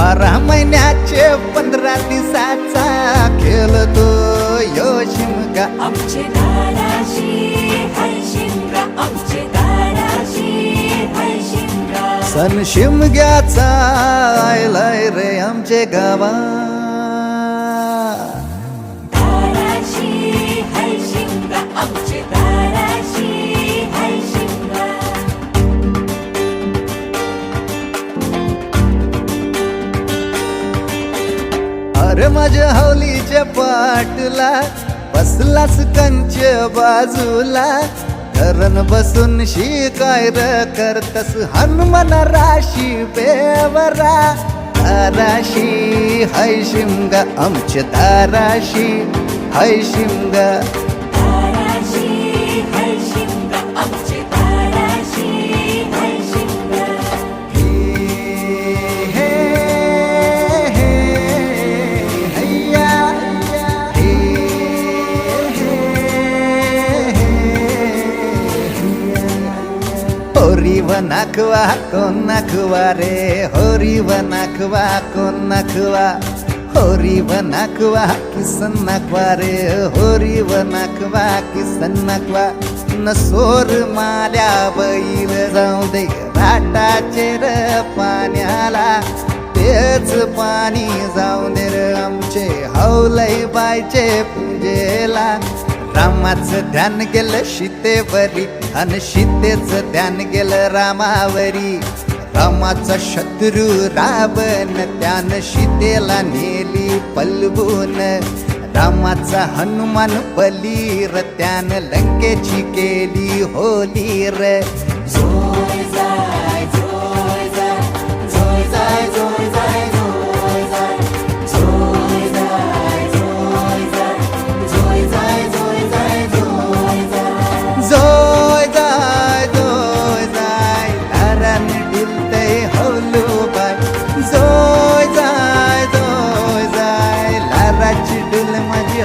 बारा महिन्याचे पंधरा दिवसाचा खेळतो यो शिमगा. आमचे सण शिमग्याचा आयलाय रे आमचे गावा. अरे माझ्या हौलीच्या पाटला बसलास कंच बाजूला. धरण बसून शिकाय र करतस हनुमान राशी बेवरा. धाराशी हय शिमगा आमच्या धाराशी. हय शिमगा होरी नाखवा कोण नाखवा रे? होरी व नाखवा कोण नाखवा? होरी व नाखवा किसन नाखवा रे? होरी व नाखवा किसन नाखवा? सोर माल्या बैल जाऊ दे राटाचे र पाण्याला. तेच पाणी जाऊ दे र आमचे हौलई बायचे पूजेला. रामाचं ध्यान गेलं सीतेवरी अन सीतेचं ध्यान गेलं रामावरी. रामाचा शत्रू रावण त्यानं सीतेला नेली पलवून. रामाचा हनुमान बलीर त्यानं लंकेची केली होली र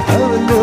I love it.